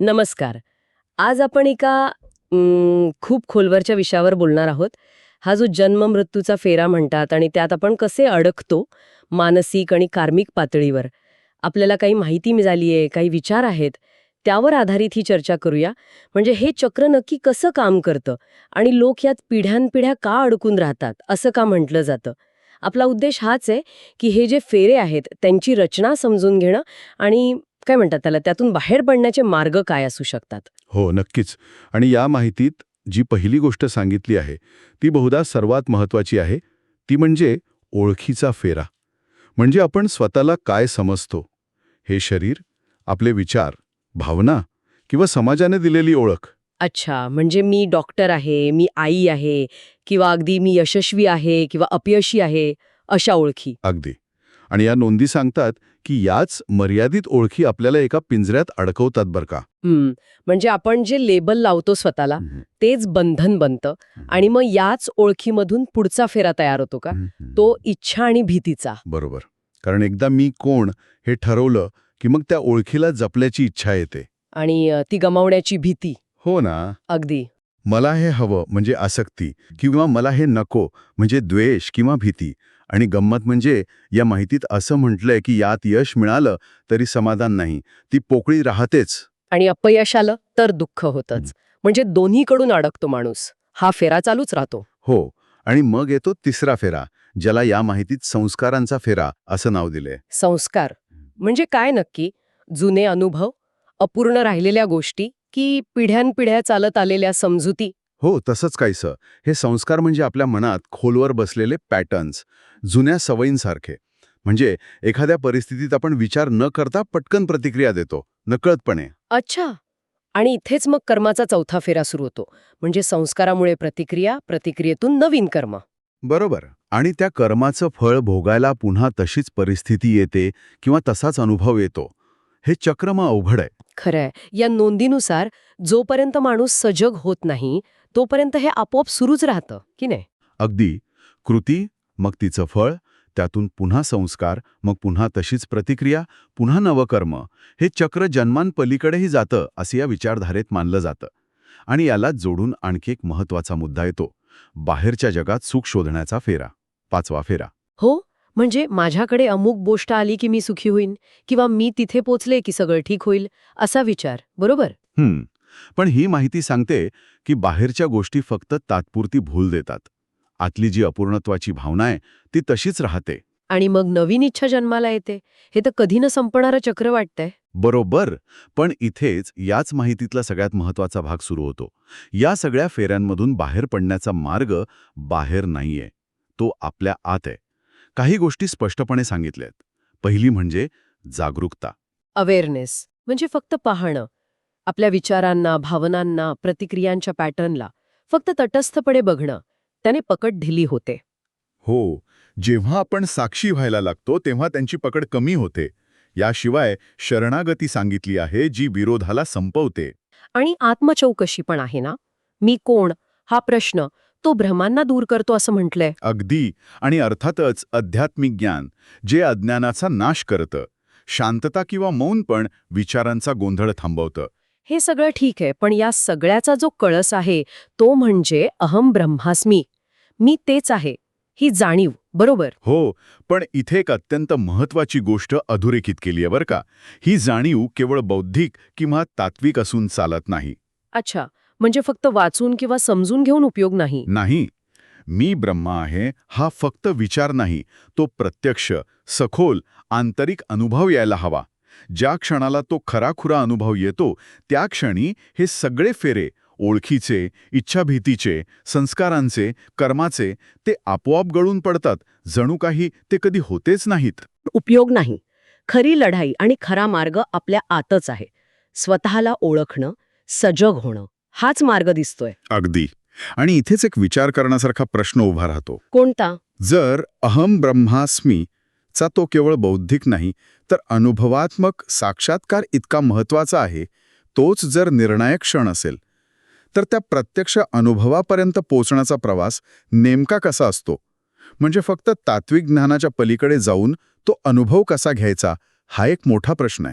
नमस्कार. आज आपण एका खूप खोलवरच्या विषयावर बोलणार आहोत. हा जो जन्म मृत्यूचा फेरा म्हणतात आणि त्यात आपण कसे अडकतो मानसिक आणि कार्मिक पातळीवर. आपल्याला काही माहिती मिळाली आहे काही विचार आहेत त्यावर आधारित ही चर्चा करूया. म्हणजे हे चक्र नक्की कसं काम करतं आणि लोक यात पिढ्यानपिढ्या का अडकून राहतात असं का म्हटलं जातं? आपला उद्देश हाच आहे की हे जे फेरे आहेत त्यांची रचना समजून घेणं आणि काय म्हणतात त्याला? त्यातून बाहेर पडण्याचे मार्ग काय असू शकतात? हो नक्कीच. आणि या माहितीत जी पहिली गोष्ट सांगितली आहे ती बहुधा सर्वात महत्वाची आहे. ती म्हणजे ओळखीचा फेरा. म्हणजे आपण स्वतःला काय समजतो? हे शरीर आपले विचार भावना किंवा समाजाने दिलेली ओळख. अच्छा म्हणजे मी डॉक्टर आहे मी आई आहे किंवा अगदी मी यशस्वी आहे किंवा अपयशी आहे अशा ओळखी. अगदी. आणि या नोंदी सांगतात की याच मर्यादित ओळखी आपल्याला एका पिंजऱ्यात अडकवतात बरं का. हम्म, म्हणजे आपण जे लेबल लावतो स्वतःला तेच बंधन बनतं आणि मग याच ओळखीमधून पुढचा फेरा तयार होतो का? तो इच्छा आणि भीतीचा. बरोबर. कारण एकदा मी कोण हे ठरवलं की मग त्या ओळखीला जपल्याची इच्छा येते. आणि ती गमावण्याची भीती. हो ना. अगदी. मला हे हवं म्हणजे आसक्ती किंवा मला हे नको म्हणजे द्वेष किंवा भीती. आणि गंमत म्हणजे या माहितीत असं म्हटलंय की यात यश मिळालं तरी समाधान नाही. ती पोकळी राहतेच. आणि अपयश आलं तर दुःख होतंच. म्हणजे दोन्हीकडून अडकतो माणूस. हा फेरा चालूच राहतो. हो. आणि मग येतो तिसरा फेरा ज्याला या माहितीत संस्कारांचा फेरा असं नाव दिलंय. संस्कार. म्हणजे काय नक्की? जुने अनुभव अपूर्ण राहिलेल्या गोष्टी की पिढ्यानपिढ्या चालत आलेल्या समजुती? हो तसंच काहीसं. हे संस्कार म्हणजे आपल्या मनात खोलवर बसलेले पॅटर्न्स जुन्या सवयींसारखे. म्हणजे एखाद्या परिस्थितीत आपण विचार न करता पटकन प्रतिक्रिया देतो नकळतपणे. अच्छा. आणि इथेच मग कर्माचा चौथा फेरा सुरू होतो. म्हणजे संस्कारामुळे प्रतिक्रिया प्रतिक्रियेतून नवीन कर्म. बरोबर. आणि त्या कर्माचं फळ भोगायला पुन्हा तशीच परिस्थिती येते किंवा तसाच अनुभव येतो. हे चक्र मग अवघड आहे. खरंय. या नोंदीनुसार जोपर्यंत माणूस सजग होत नाही तोपर्यंत हे आपोआप सुरूच राहतं की नाही? अगदी. कृती मग तिचं फळ त्यातून पुन्हा संस्कार मग पुन्हा तशीच प्रतिक्रिया पुन्हा नवकर्म हे चक्र जन्मांपलीकडेही जातं असे या विचारधारेत मानलं जातं. आणि याला जोडून आणखी एक महत्त्वाचा मुद्दा येतो. बाहेरच्या जगात सुख शोधण्याचा फेरा. पाचवा फेरा. हो म्हणजे माझ्याकडे अमुक गोष्ट आली की मी सुखी होईन किंवा मी तिथे पोचले की सगळं ठीक होईल असा विचार बरोबर? हम्म पण ही माहिती सांगते की बाहेरच्या गोष्टी फक्त तात्पुरती भूल देतात. आतली जी अपूर्णत्वाची भावना आहे ती तशीच राहते. आणि मग नवीन इच्छा जन्माला येते. हे तर कधी न संपणारं चक्र वाटतंय. बरोबर पण इथेच याच माहितीतला सगळ्यात महत्त्वाचा भाग सुरू होतो. या सगळ्या फेऱ्यांमधून बाहेर पडण्याचा मार्ग बाहेर नाहीये. तो आपल्या आत आहे. काही गोष्टी स्पष्टपणे सांगितल्यात. पहिली म्हणजे जागरूकता. अवेअरनेस म्हणजे फक्त पाहणं. आपल्या विचारांना भावनांना प्रतिक्रियांच्या पॅटर्नला फक्त तटस्थपणे बघणं त्याने पकड ढिली होते. हो जेव्हा आपण साक्षी व्हायला लागतो तेव्हा त्यांची पकड कमी होते. याशिवाय शरणागती सांगितली आहे जी विरोधाला संपवते. आणि आत्मचौकशी पण आहे ना? मी कोण? हा प्रश्न तो भ्रमांना दूर करतो असं म्हटलंय. अगदी. आणि अर्थातच आध्यात्मिक ज्ञान जे अज्ञानाचा नाश करतं. शांतता किंवा मौन पण विचारांचा गोंधळ थांबवतं. हे सगळं ठीक आहे पण या सगळ्याचा जो कळस आहे तो म्हणजे अहम ब्रह्मास्मी. मी तेच आहे ही जाणीव बरोबर? हो पण इथे एक अत्यंत महत्वाची गोष्ट अधोरेखित केली आहे बरं का. ही जाणीव केवळ बौद्धिक किंवा तात्विक असून चालत नाही. अच्छा म्हणजे फक्त वाचून किंवा समजून घेऊन उपयोग नाही? नाही. मी ब्रह्मा आहे हा फक्त विचार नाही तो प्रत्यक्ष सखोल आंतरिक अनुभव यायला हवा. ज्या क्षणाला तो खराखुरा अनुभव येतो त्या क्षणी हे सगळे फेरे ओळखीचे इच्छाभीतीचे संस्कारांचे कर्माचे ते आपोआप गळून पडतात. जणू काही ते कधी होतेच नाहीत. उपयोग नाही. खरी लढाई आणि खरा मार्ग आपल्या आतच आहे. स्वतःला ओळखणं सजग होणं हाच मार्ग दिसतोय. अगदी. आणि इथेच एक विचार करण्यासारखा प्रश्न उभा राहतो. कोणता? जर अहम ब्रह्मास्मी चा तो केवळ बौद्धिक नाही तर अनुभवात्मक साक्षात्कार इतका महत्त्वाचा आहे तोच जर निर्णायक क्षण असेल. तर त्या प्रत्यक्ष अनुभवापर्यंत पोचण्याचा प्रवास नेमका कसा असतो? म्हणजे फक्त तात्विक ज्ञानाच्या पलीकडे जाऊन तो अनुभव कसा घ्यायचा हा एक मोठा प्रश्न आहे.